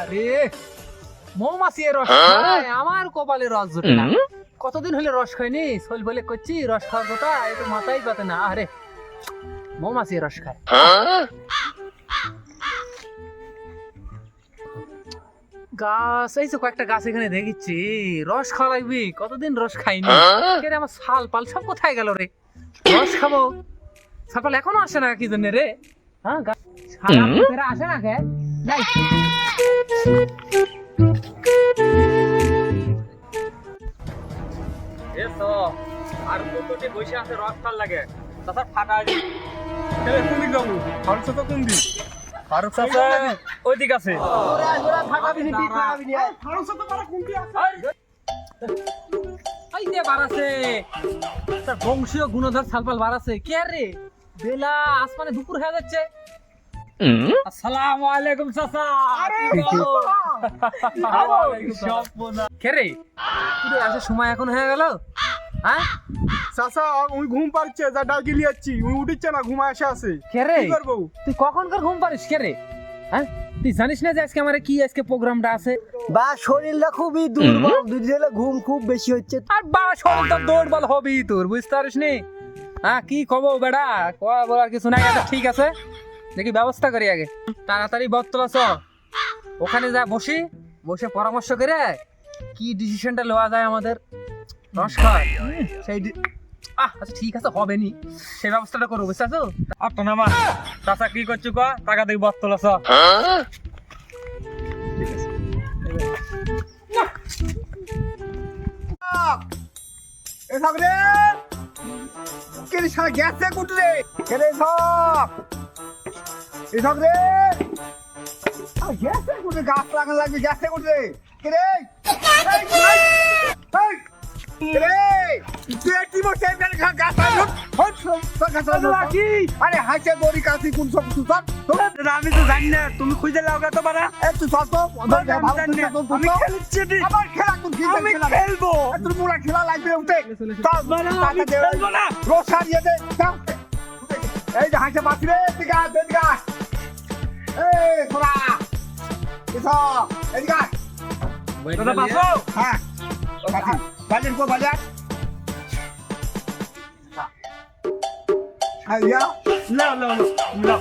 আরে মৌমাছি এর রস খায়, আমার কপালে রস জুটে না। কতদিন হলে রস খাইনি শৈল বলে করছি রস খাওয়ার কথা একটু মাথায় পাতে না। আরে মৌমাছি এর রস খায়। গাছ এই তো কয়েকটা গাছ এখানে দেখেছি রস খাওয়া লাগবি কতদিন রস খাইনি? কে রে, আমার শাল পাল সব কোথায় গেল রে? রস খাব। সকাল এখনও আসে না কি জন্য রে? হ্যাঁ আসে না কে? যাই। এসো আর কতটি বসে আছে লাগে। তাছাড়া ফাটা কোন দিক যাব ফারুক চাচা কোন দিক? ফারুক চাচা ওই দিক আছে। ফারুক চাচা তারা কোন দিক আছে। এই যে বাড়াছে তার বংশীয় গুণধর সালপাল বাড়াছে কে আর রে? বেলা আসমানে দুপুর হয়ে যাচ্ছে। আসসালামু আলাইকুম চাচা। কে রে? পুরো আসার সময় এখন হয়ে গেল? হ্যাঁ? চাচা ওই ঘুম পাচ্ছে যা ডাকি লিয়াচ্ছি ওই উঠিচ্ছে না ঘুম আসে আছে কে রে? কি করব? তুই কখনকার ঘুম পারিস কে রে? হ্যাঁ? তুই জানিস না যে আজকে আমার কি আজকে প্রোগ্রামটা আছে? বা শরীরটা খুবই দুর্বল। দুদিন ঘুম খুব বেশি হচ্ছে। আর বা শরীর তো দৌড়বল হবি তোর বুঝতে পারিস নি হ্যাঁ কি খবর বেড়া? কয়া বলার কিছু নাই আচ্ছা, ঠিক আছে। দেখি ব্যবস্থা করি আগে। তাড়াতাড়ি বত্তলা চ। ওখানে যা বসি বসে পরামর্শ করে কি ডিসিশনটা লওয়া যায় আমাদের। নমস্কার। সেই আহ আচ্ছা ঠিক আছে হবে নি। সেই ব্যবস্থাটা করব বুঝতে পারছ? আর তো নামা। চাচা কি করছ ক? টাকা দেখি বস্তল আছ। এ থাকরে কে রে সারা গ্যাসে কুটরে কে রে সব। এসব রে। আর গ্যাসে কুটরে গাছ লাগানো লাগবে গ্যাসে কুটরে কে রে? এই, আরে হাইছে কাছি কোন সব আমি তো জানি না তুমি খুঁজে লাও তো পারা এই তুই তো আমি। খেলছি আবার খেলা তুই কি খেলা খেলব তোর পুরা খেলা লাগবে উঠে আমি খেলব না। রোজ দে এই যে হাসে বাঁচি রে এদিকে আয়, এই সোনা এসো এদিকে। দাদা বাসো হ্যাঁ বাজার কো বাজার। হ্যাঁ ইয়া লাও লাও লাও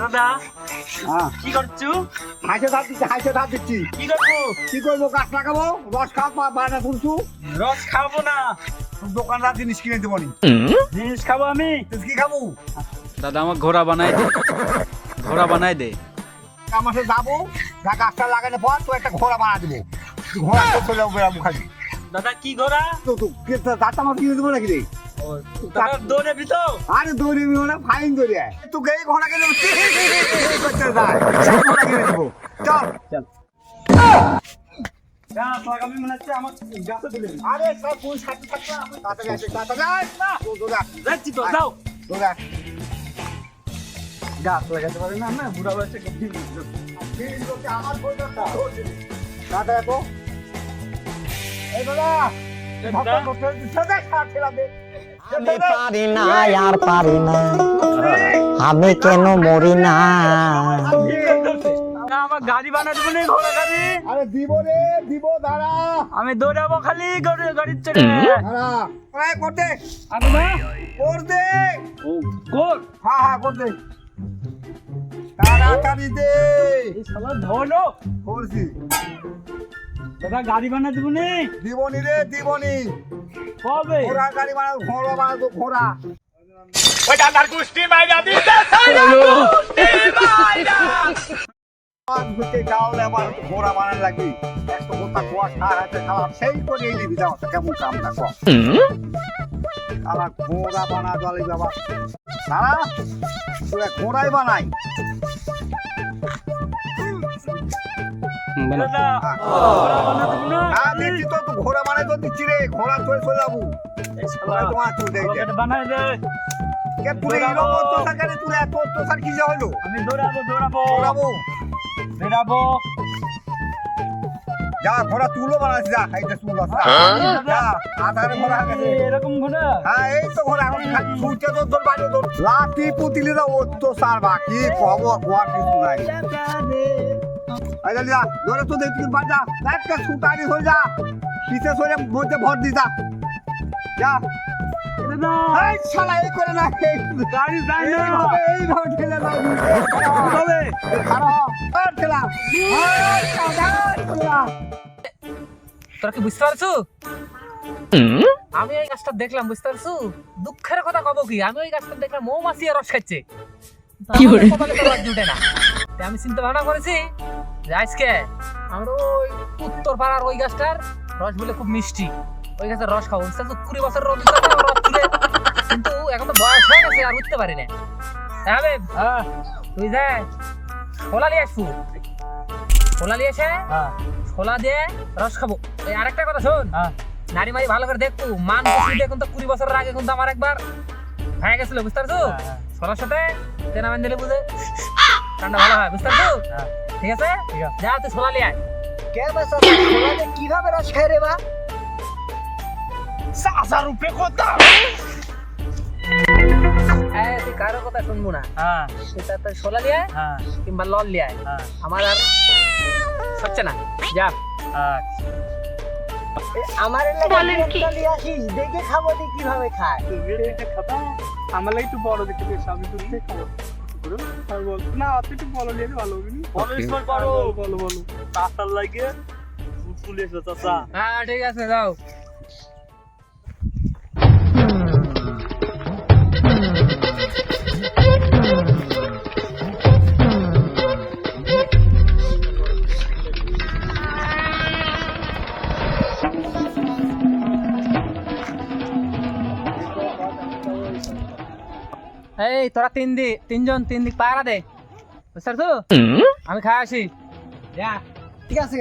দাদা হ্যাঁ। কি করছ? হাসে ধাপ দিচ্ছি হাসে ধাপ দিচ্ছি। কি করব? কি করব গাছ লাগাবো রস খাওয়া বানা রস খাব না। দোকানদার জিনিস কিনে দেবো নি। জিনিস খাব আমি। তুই কি খাব? দাদা আমার ঘোড়া বানাই দে। ঘোড়া বানাই দে। আমার সাথে যাব যা গাছটা লাগানোর পর তো একটা ঘোড়া বানা দেবো। ঘোড়া তো চলে বেড়াবো খালি দাদা কি ঘোড়া? তো তো দাঁতটা আমার কিনে দেবো নাকি রে? দৌড়ে ভিতো আরে দৌড়ে নিও না ফাইন দৌড়ে। তুই গেই ঘোড়া কিনে দেবো। করতে যায় ঘোড়া কিনে দেবো। চল। চল। মনে আরে সব ফুল সাথে থাকবে তাড়াতাড়ি আসে তাড়াতাড়ি আয় না। যাচ্ছি তো যাও। দৌড়ে গাছ লাগাতে পারি না না বুড়া বয়সে এই তো এই দাদা এই দেখ আমি পারি না আর পারি না। আমি কেন মরি না? আমার গাড়ি বানা দেবো নি ঘোড়া গাড়ি। আরে দিব রে দিব দাঁড়া। আমি দৌড়াবো খালি গাড়ি গাড়ির চড়ে। দাঁড়া। আরে করতে আমি না কর দে কোর হ্যাঁ হ্যাঁ কর দে তাড়াতাড়ি দে। এই শালা ধরলো করছি দাদা গাড়ি বানা দেবো নি। দিবনি রে দিবনি। কবে? ঘোড়া গাড়ি বানাবো ঘোড়া বানাবো ঘোড়া। ঘুরতে যাওয়ালে আবার ঘোড়া বানান লাগবে একটা গোটা কুয়া সার আছে খাওয়া সেই নিবি যাও কেমন কাম না আমার ঘোড়া বানা জলে বাবা সারা তুই ঘোড়াই বানাই। ঘোড়া হ্যাঁ ঘোড়া বানাই তো দিচ্ছি রে ঘোড়া চলে চলে যাব। তোমার তুই দেখ। বানাই দে। কে তুই হিরো অত্যাচার করে তুই এত অত্যাচার কি হলো? আমি দৌড়াবো দৌড়াবো। দৌড়াবো। বেরাবো যা ঘোড়া তুলো বানাচ্ছি যা এই যে চুল আধারে ঘোড়া এরকম ঘোড়া? হ্যাঁ এই তো ঘোড়া এখন খালি ছুটে তো তোর বাড়ি তোর লাঠি পুতিলে তো সার বাকি কব কোয়ার কিছু নাই। যা যা ধরে তো দেখি যা একটা ছুটানি হয়ে যা পিছে সরে মধ্যে ভর দি যা। যা। এই শালা এই করে না গাড়ি যায় না। এইভাবে এইভাবে ঠেলে না হবে আর ঠেলা। তোরা কি বুঝতে পারছ? আমি ওই গাছটা দেখলাম বুঝতে পারছ? দুঃখের কথা কব কি আমি ওই গাছটা দেখলাম মৌমাছি আর রস খাচ্ছে। কি করে জুটে না। আমি চিন্তা ভাবনা করেছি আজকে আমরা ওই উত্তর পাড়ার ওই গাছটার রস বলে খুব মিষ্টি। ওই গাছের রস খাব। পারছ? কুড়ি বছর রস কিন্তু এখন তো বয়স হয়ে গেছে আর উঠতে পারি না। তাহলে তুই যা খোলা নিয়ে আসব। খোলা নিয়ে এসে ছোলা দিয়ে রস খাব। এই আরেকটা কথা শোন। নারী মারি ভালো করে দেখতো মান বসি দিয়ে কিন্তু কুড়ি বছরের আগে কিন্তু আমার একবার হয়ে গেছিল বুঝতে পারছ? ছোলার সাথে তেনা দিলে বুঝে ঠান্ডা ভালো হয় বুঝতে পারছ? ঠিক আছে? যা তুই ছোলা লিয়ে আয়। কে বাসা কীভাবে রস খায় রে বা? হাজার রুপে কথা। তুই কারও কথা শুনব না। হ্যাঁ। সেটা তুই ছোলা লিয়ে আয় হ্যাঁ। কিংবা লল লিয়ে আয়। হ্যাঁ। আমার আর হচ্ছে না। যা। আচ্ছা। আমার দেখে খাব কীভাবে খায়। এটা আমার লাগে একটু বড় বেশ আমি তো দেখে বল। না অত একটু বলো নিয়ে ভালো হবে নি? বলো করো। বলো বলো তাসার লাগে এসো চাচা। হ্যাঁ ঠিক আছে যাও। এই তোরা তিন দি তিনজন তিন দিক পাহারা দে। বুঝতে পারছ? আমি খাই আসি। যা। ঠিক আছে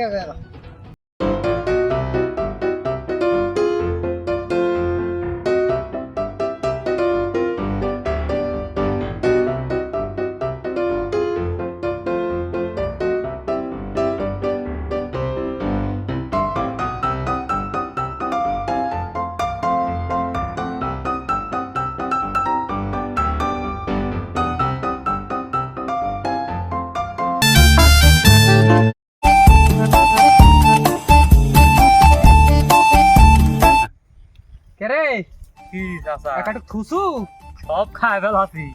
চাচা একটা থুসু সব খায় ফেলাছি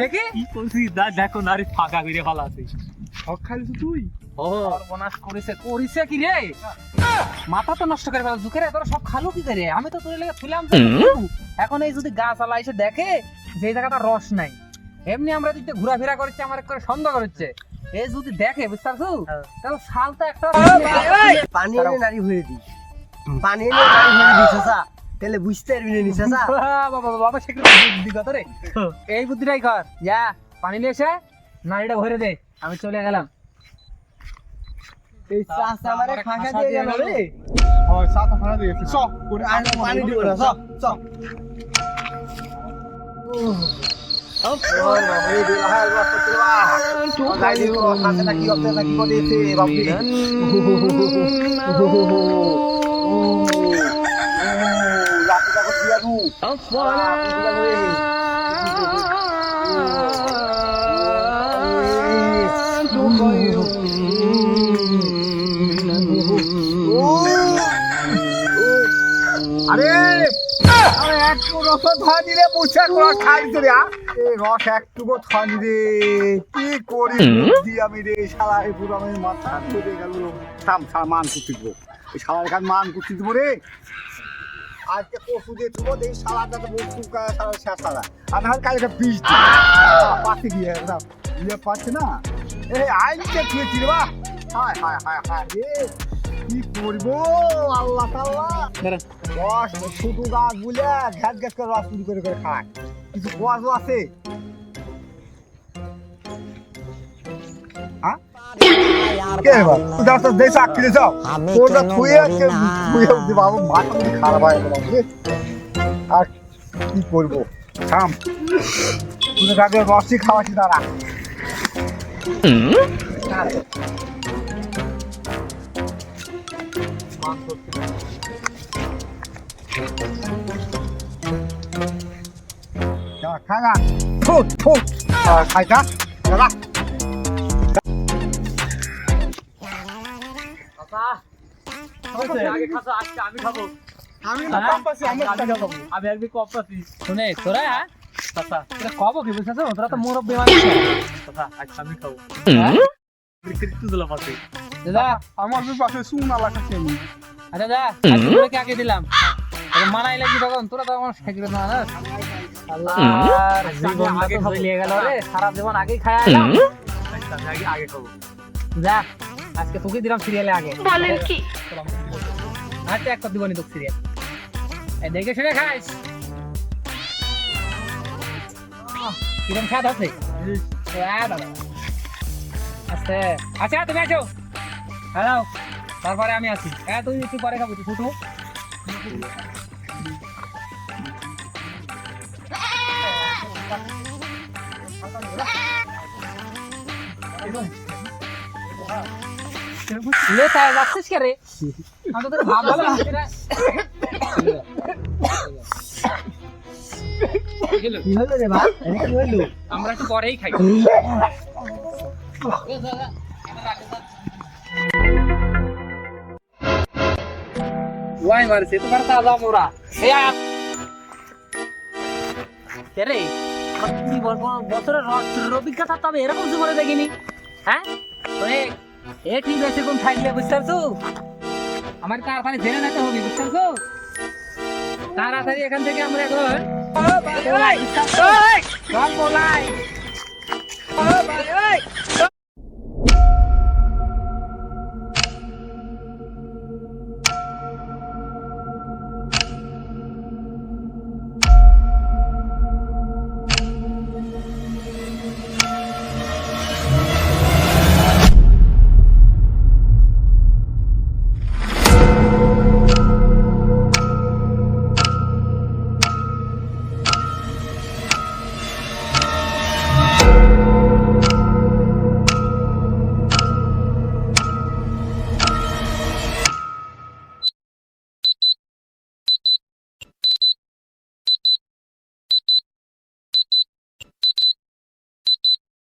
দেখি? কি করছি? দেখো নারী ফাঁকা করে ফেলাছি সব খাইছিস তুই? ও। সর্বনাশ করেছে করিছে কি রে? মাথা তো নষ্ট করে ফেলা দুঃখের তোরা সব খালো কি করে? আমি তো তোর লেগে তুলাম তো এখন এই যদি গাছ আলা এসে দেখে যে এই জায়গাটা রস নাই। এমনি আমরা দিতে ঘোরাফেরা করছে আমার করে সন্দেহ করছে। এই যদি দেখে বুঝতে পারছ? তাহলে শালটা একটা পানি এনে নারী হয়ে দি পানি এনে নারী ভরে দি চাচা তাহলে বুঝতে পারবি না চাচা বাবা বাবা বাবা সেগুলো বুদ্ধি কত রে এই বুদ্ধিটাই কর যা পানি নিয়ে এসে নারীটা ভরে দে আমি চলে গেলাম এই চাচা আমারে ফাঁকা দিয়ে গেল রে হয় সাত ফাড়া দিয়েছে চ করে আর পানি দিব না আরে! একটু রস ধনি রে মুছে কোলা খাইছে রে এই রস একটুকু ধনি রে। কি করি বুদ্ধি আমি রে শালা এই পুরো আমি মাথা ঘুরে গেল। থাম মান কুচি দিব। এই শালা এখান মান কুচি দিব রে। আজকে পশু দিয়ে দিব এই সালাদটা তো বস্তু শালা শেষ শালা আর না কালকে পিস পাতি দিয়ে একদম। ইয়ে পাচ্ছে না? এই আইনকে খেয়েছি রে বা? হায় হায় হায় হায় রে। কি করব? আল্লাহ তাল্লাহ রস ছোট গাছ বলে ঘ্যাট ঘ্যাট করে রস চুরি করে করে খায়। কিছু বস আছে? কে বাবা? তুই তো দেশ আটকে যাও। তোরটা কেন থুয়ে মরি কে- না? থুয়ে দি বাবু মাথা খারাপ হয়ে গেল আর কি করব? থাম। তুই তাকে রসই খাওয়াছি তারা খাগা ফুট ফুট। খাইটা দাদা আগে খাসো আজকে আমি খাব। আমি হ্যাঁ? কম পাচ্ছি আমি আমি খাব আমি একদিন কম পাচ্ছি শুনে তোরা চাচা তোরা কব কি বুঝছিস তোরা তো আজকে আমি খাব। দাদা আমার পাশে আলা আমি আচ্ছা আজকে আগে দিলাম? মানাই লাগি তখন তোরা তো আমার সাইকেল না না? আল্লাহ জীবন আগে খাবে। নিয়ে গেল রে সারা জীবন আগেই খায় আমি আগে আগে খাব। যা। আজকে তোকে দিলাম সিরিয়ালে আগে। বলেন কি? আচ্ছা একটা দিবনি তোকে সিরিয়াল এই দেখে শুনে খাইস। কিরম স্বাদ আছে? আচ্ছা আচ্ছা তুমি আছো? হ্যালো তারপরে আমি আছি। হ্যাঁ তুই একটু পরে খাব তুই ফুটু। লেতায় যাচ্ছিস কে রে? আমি তো তোর ভাব ভালো লাগছে না কি হলো রে ভাই? কি হলো? আমরা একটু পরেই খাই। ওয়াই মারছে তোমার তাজা মোরা। রে? বছরের র- অভিজ্ঞতা তো আমি এরকম জীবনে দেখিনি। হ্যাঁ? তো এ- এ ঠিক আছে কোন থাকলে বুঝতে আমার কারখানে জেনে যেতে হবে বুঝতে পারছ তাড়াতাড়ি এখান থেকে আমরা এখন